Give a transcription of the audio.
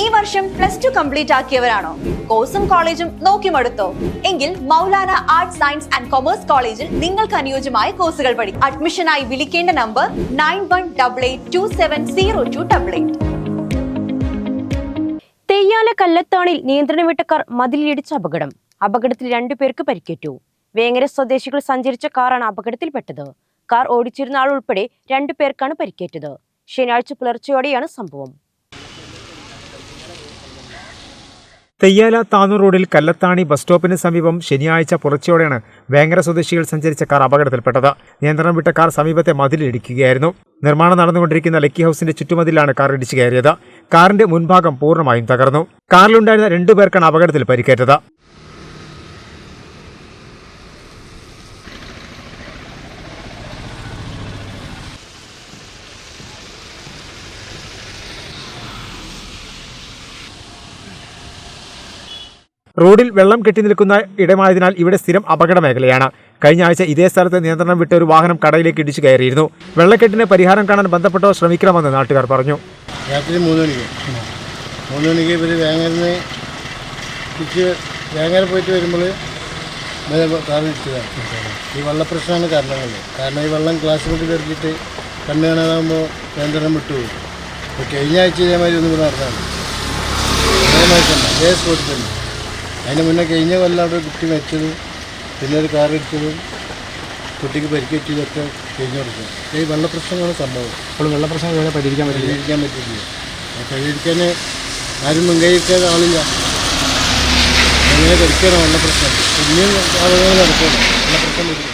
ഈ വർഷം plus two complete ആക്കിയവരാണോ? കോഴ്സും കോളേജും നോക്കി മടുത്തോ എങ്കിൽ Maulana arts science and commerce കോളേജിൽ നിങ്ങൾക്ക് അനുയോജ്യമായ കോഴ്സുകൾ പഠിക്കും അഡ്മിഷനായി വിളിക്കേണ്ട number nine one double eight two seven zero two double eight Theyyala കല്ലത്താണിൽ നിയന്ത്രണ വിട്ട കാർ മതിലിടിച്ച അപകടം. അപകടത്തിൽ രണ്ടുപേർക്ക് പരിക്കേറ്റു. വേങ്ങര സ്വദേശികൾ സഞ്ചരിച്ച കാറാണ് അപകടത്തിൽപ്പെട്ടത്. കാർ ഓടിച്ചിരുന്ന ആൾ ഉൾപ്പെടെ രണ്ടുപേർക്കാണ് പരിക്കേറ്റത്. ശനിയാഴ്ച പുലർച്ചെയോടെയാണ് സംഭവം. തെയ്യാല താന്നൂർ റോഡിൽ കല്ലത്താണി ബസ് സ്റ്റോപ്പിന് സമീപം ശനിയാഴ്ച പുറച്ചയോടെയാണ് വേങ്ങര സ്വദേശികൾ സഞ്ചരിച്ച കാർ അപകടത്തിൽപ്പെട്ടത്. നിയന്ത്രണം വിട്ട കാർ സമീപത്തെ മതിലിടിക്കുകയായിരുന്നു. നിർമ്മാണം നടന്നുകൊണ്ടിരിക്കുന്ന ലക്കി ഹൌസിന്റെ ചുറ്റുമതിലാണ് കാർ ഇടിച്ചു കയറിയത്. കാറിന്റെ മുൻഭാഗം പൂർണമായും തകർന്നു. കാറിലുണ്ടായിരുന്ന രണ്ടുപേർക്കാണ് അപകടത്തിൽ പരിക്കേറ്റത്. റോഡിൽ വെള്ളം കെട്ടി നിൽക്കുന്ന ഇടമായതിനാൽ ഇവിടെ സ്ഥിരം അപകട മേഖലയാണ്. കഴിഞ്ഞ ആഴ്ച ഇതേ സ്ഥലത്ത് നിയന്ത്രണം വിട്ട ഒരു വാഹനം കടയിലേക്ക് ഇടിച്ചു കയറിയിരുന്നു. വെള്ളക്കെട്ടിന് പരിഹാരം കാണാൻ ബന്ധപ്പെട്ടവർ ശ്രമിക്കണമെന്ന് നാട്ടുകാർ പറഞ്ഞു. രാത്രി മൂന്ന് മണിക്ക്. മൂന്ന് മണിക്ക് ഇവർ വേങ്ങരന്ന് തിരിച്ച് വേങ്ങര പോയിട്ട് വരുമ്പോൾ കാർ ഇടിച്ചതാണ്. ഈ വെള്ളപ്രശ്നമാണ് കാരണങ്ങൾ കാരണം ഈ വെള്ളം ക്ലാസ് കൊണ്ട് കണ്ണു കാണാതാകുമ്പോൾ നിയന്ത്രണം വിട്ടുപോകും അപ്പോൾ കഴിഞ്ഞ ആഴ്ച ഇതേമാതിരി ഒന്നും നടന്നതാണ് അതേമാതിരി തന്നെ. സ്പോട്ടിൽ തന്നെ. അതിന് മുന്നേ കഴിഞ്ഞ കൊല്ലം അവിടെ കുട്ടി മരിച്ചത് പിന്നെ ഒരു കാർ ഇടിച്ചതും കുട്ടിക്ക് പരിക്കേറ്റതൊക്കെ കഴിഞ്ഞു കൊടുക്കും ഈ വെള്ളപ്രശ്നമാണ് സംഭവം. അപ്പോൾ വെള്ളപ്രശ്നം ഇതുവരെ പരിഹരിക്കാൻ പരിഹരിക്കാൻ പറ്റില്ല പരിഹരിക്കാൻ ആരും മുൻകൈക്കാതെ ആളില്ല. അങ്ങനെ പരിക്കണം വെള്ളപ്രശ്നം. ഇനിയും ആളുകൾ നടക്കണം. വെള്ളപ്രശ്നം വരും